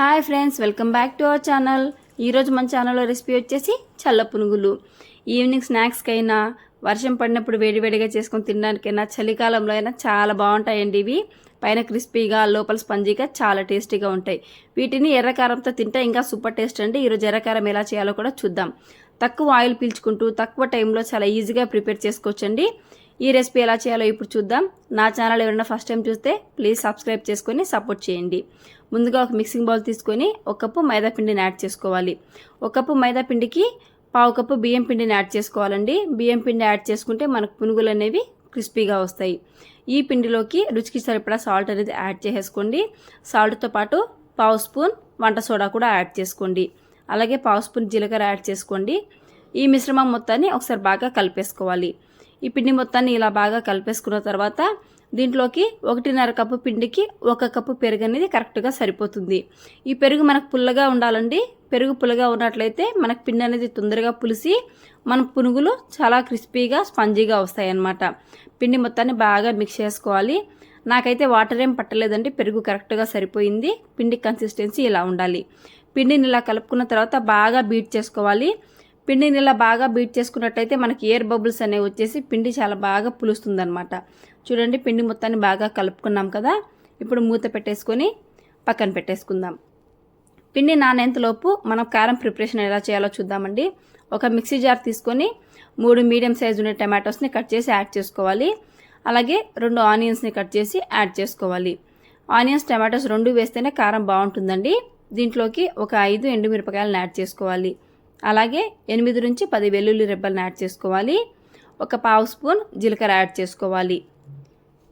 Hi friends welcome back to our channel. ఈరోజు మన ఛానల్లో రెసిపీ వచ్చేసి చల్ల పునుగులు. ఈవినింగ్ స్నాక్స్కైనా వర్షం పడినప్పుడు వేడివేడిగా చేసుకొని తినడానికైనా చలికాలంలో అయినా చాలా బాగుంటాయండి ఇవి. పైన క్రిస్పీగా లోపల స్పంజీగా చాలా టేస్టీగా ఉంటాయి. వీటిని ఎర్రకారంతో తింటే ఇంకా సూపర్ టేస్ట్ అండి. ఈరోజు ఎర్రకారం ఎలా చేయాలో కూడా చూద్దాం. తక్కువ ఆయిల్ పీల్చుకుంటూ తక్కువ టైంలో చాలా ఈజీగా ప్రిపేర్ చేసుకోవచ్చండి. ఈ రెసిపీ ఎలా చేయాలో ఇప్పుడు చూద్దాం. నా ఛానల్ ఎవరైనా ఫస్ట్ టైం చూస్తే ప్లీజ్ సబ్స్క్రైబ్ చేసుకొని సపోర్ట్ చేయండి. ముందుగా ఒక మిక్సింగ్ బౌల్ తీసుకొని ఒక కప్పు మైదా పిండిని యాడ్ చేసుకోవాలి. ఒక కప్పు మైదా పిండికి పావు కప్పు బియ్యం పిండిని యాడ్ చేసుకోవాలండి. బియ్యం పిండి యాడ్ చేసుకుంటే మనకు పునుగులు అనేవి క్రిస్పీగా వస్తాయి. ఈ పిండిలోకి రుచికి సరిపడా సాల్ట్ అనేది యాడ్ చేసేసుకోండి. సాల్ట్తో పాటు పావు స్పూన్ వంట సోడా కూడా యాడ్ చేసుకోండి. అలాగే పావు స్పూన్ జీలకర్ర యాడ్ చేసుకోండి. ఈ మిశ్రమం మొత్తాన్ని ఒకసారి బాగా కలిపేసుకోవాలి. ఈ పిండి మొత్తాన్ని ఇలా బాగా కలిపేసుకున్న తర్వాత దీంట్లోకి ఒకటిన్నర కప్పు పిండికి ఒక కప్పు పెరుగు అనేది కరెక్ట్గా సరిపోతుంది. ఈ పెరుగు మనకు పుల్లగా ఉండాలండి. పెరుగు పుల్లగా ఉన్నట్లయితే మనకు పిండి అనేది తొందరగా పులిసి మన పునుగులు చాలా క్రిస్పీగా స్పంజీగా వస్తాయి అన్నమాట పిండి మొత్తాన్ని బాగా మిక్స్ చేసుకోవాలి. నాకైతే వాటర్ ఏం పట్టలేదండి. పెరుగు కరెక్ట్గా సరిపోయింది. పిండి కన్సిస్టెన్సీ ఇలా ఉండాలి. పిండిని ఇలా కలుపుకున్న తర్వాత బాగా బీట్ చేసుకోవాలి. పిండిని ఇలా బాగా బీట్ చేసుకున్నట్టయితే మనకి ఎయిర్ బబుల్స్ అనేవి వచ్చేసి పిండి చాలా బాగా పులుస్తుంది అనమాట చూడండి పిండి మొత్తాన్ని బాగా కలుపుకున్నాం కదా. ఇప్పుడు మూత పెట్టేసుకొని పక్కన పెట్టేసుకుందాం. పిండి నానేంతలోపు మనం కారం ప్రిపరేషన్ ఎలా చేయాలో చూద్దామండి. ఒక మిక్సీ జార్ తీసుకొని మూడు మీడియం సైజు ఉన్న టమాటోస్ని కట్ చేసి యాడ్ చేసుకోవాలి. అలాగే రెండు ఆనియన్స్ని కట్ చేసి యాడ్ చేసుకోవాలి. ఆనియన్స్ టమాటోస్ రెండు వేస్తేనే కారం బాగుంటుందండి. దీంట్లోకి ఒక ఐదు ఎండుమిరపకాయలను యాడ్ చేసుకోవాలి. అలాగే ఎనిమిది నుంచి పది వెల్లుల్లి రెబ్బలను యాడ్ చేసుకోవాలి. ఒక పావు స్పూన్ జీలకర్ర యాడ్ చేసుకోవాలి.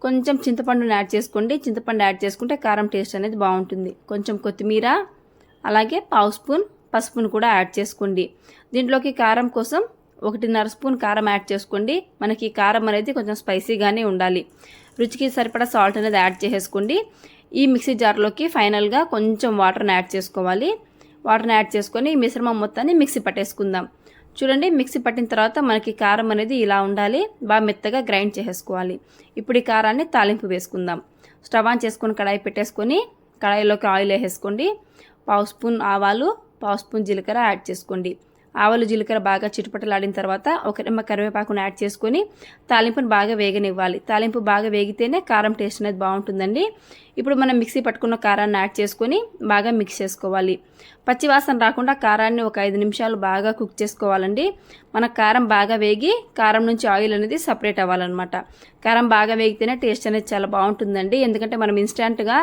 కొంచెం చింతపండుని యాడ్ చేసుకోండి. చింతపండు యాడ్ చేసుకుంటే కారం టేస్ట్ అనేది బాగుంటుంది. కొంచెం కొత్తిమీర అలాగే పావు స్పూన్ పసుపును కూడా యాడ్ చేసుకోండి. దీంట్లోకి కారం కోసం ఒకటిన్నర స్పూన్ కారం యాడ్ చేసుకోండి. మనకి కారం అనేది కొంచెం స్పైసీగానే ఉండాలి. రుచికి సరిపడా సాల్ట్ అనేది యాడ్ చేసేసుకోండి. ఈ మిక్సీ జార్లోకి ఫైనల్గా కొంచెం వాటర్ని యాడ్ చేసుకోవాలి. వాటర్ని యాడ్ చేసుకొని ఈ మిశ్రమం మొత్తాన్ని మిక్సీ పట్టేసుకుందాం. చూడండి మిక్సీ పట్టిన తర్వాత మనకి కారం అనేది ఇలా ఉండాలి. బాగా మెత్తగా గ్రైండ్ చేసేసుకోవాలి. ఇప్పుడు ఈ కారాన్ని తాలింపు వేసుకుందాం. స్టవ్ ఆన్ చేసుకొని కడాయి పెట్టేసుకొని కడాయిలోకి ఆయిల్ వేసేసుకోండి. పావు స్పూన్ ఆవాలు పావు స్పూన్ జీలకర్ర యాడ్ చేసుకోండి. ఆవాలు జీలకర్ర బాగా చిటుపటలాడిన తర్వాత ఒక నిమ్మ కరివేపాకును యాడ్ చేసుకొని తాలింపును బాగా వేగనివ్వాలి. తాలింపు బాగా వేగితేనే కారం టేస్ట్ అనేది బాగుంటుందండి. ఇప్పుడు మనం మిక్సీ పట్టుకున్న కారాన్ని యాడ్ చేసుకొని బాగా మిక్స్ చేసుకోవాలి. పచ్చివాసన రాకుండా కారాన్ని ఒక ఐదు నిమిషాలు బాగా కుక్ చేసుకోవాలండి. మన కారం బాగా వేగి కారం నుంచి ఆయిల్ అనేది సపరేట్ అవ్వాలన్నమాట. కారం బాగా వేగితేనే టేస్ట్ అనేది చాలా బాగుంటుందండి. ఎందుకంటే మనం ఇన్స్టెంట్గా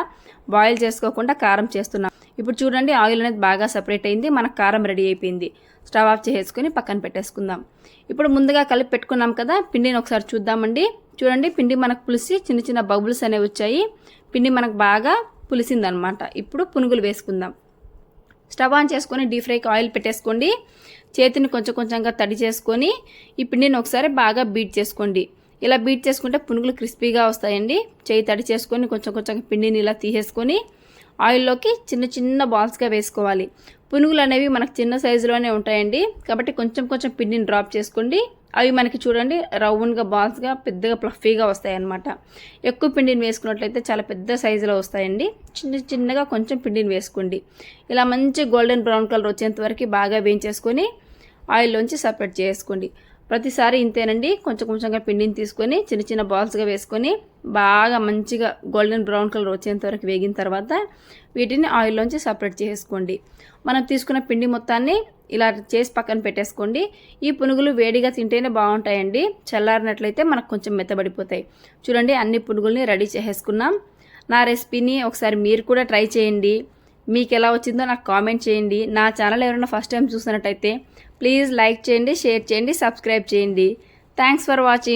బాయిల్ చేసుకోకుండా కారం చేస్తున్నాం. ఇప్పుడు చూడండి ఆయిల్ అనేది బాగా సపరేట్ అయింది మన కారం రెడీ అయిపోయింది. స్టవ్ ఆఫ్ చేసుకొని పక్కన పెట్టేసుకుందాం. ఇప్పుడు ముందుగా కలిపి పెట్టుకున్నాం కదా పిండిని ఒకసారి చూద్దామండి. చూడండి పిండి మనకు పులిసి చిన్న చిన్న బబుల్స్ అనేవి వచ్చాయి. పిండి మనకు బాగా పులిసిందనమాట. ఇప్పుడు పునుగులు వేసుకుందాం. స్టవ్ ఆన్ చేసుకొని డీప్ ఫ్రైకి ఆయిల్ పెట్టేసుకోండి. చేతిని కొంచెం కొంచెంగా తడి చేసుకొని ఈ పిండిని ఒకసారి బాగా బీట్ చేసుకోండి. ఇలా బీట్ చేసుకుంటే పునుగులు క్రిస్పీగా వస్తాయండి. చేయి తడి చేసుకొని కొంచెం కొంచెం పిండిని ఇలా తీసేసుకొని ఆయిల్లోకి చిన్న చిన్న బాల్స్గా వేసుకోవాలి. పునుగులు అనేవి మనకు చిన్న సైజులోనే ఉంటాయండి. కాబట్టి కొంచెం కొంచెం పిండిని డ్రాప్ చేసుకోండి. అవి మనకి చూడండి రౌండ్గా బాల్స్గా పెద్దగా ప్లఫీగా వస్తాయి అన్నమాట ఎక్కువ పిండిని వేసుకున్నట్లయితే చాలా పెద్ద సైజులో వస్తాయండి. చిన్న చిన్నగా కొంచెం పిండిని వేసుకోండి. ఇలా మంచి గోల్డెన్ బ్రౌన్ కలర్ వచ్చేంత వరకు బాగా వేయించేసుకొని ఆయిల్లోంచి సపరేట్ చేసుకోండి. ప్రతిసారి ఇంతేనండి. కొంచెం కొంచెంగా పిండిని తీసుకొని చిన్న చిన్న బాల్స్గా వేసుకొని బాగా మంచిగా గోల్డెన్ బ్రౌన్ కలర్ వచ్చేంత వరకు వేగిన తర్వాత వీటిని ఆయిల్లోంచి సపరేట్ చేసుకోండి. మనం తీసుకున్న పిండి మొత్తాన్ని ఇలా చేసి పక్కన పెట్టేసుకోండి. ఈ పునుగులు వేడిగా తింటేనే బాగుంటాయండి. చల్లారినట్లయితే మనకు కొంచెం మెత్తబడిపోతాయి. చూడండి అన్ని పునుగుల్ని రెడీ చేసేసుకున్నాం. నా రెసిపీని ఒకసారి మీరు కూడా ట్రై చేయండి. మీకు ఎలా వచ్చిందో నాకు కామెంట్ చేయండి. నా ఛానల్ ఎవరైనా ఫస్ట్ టైం చూసినట్టయితే ప్లీజ్ లైక్ చేయండి షేర్ చేయండి సబ్స్క్రైబ్ చేయండి. Thanks for watching.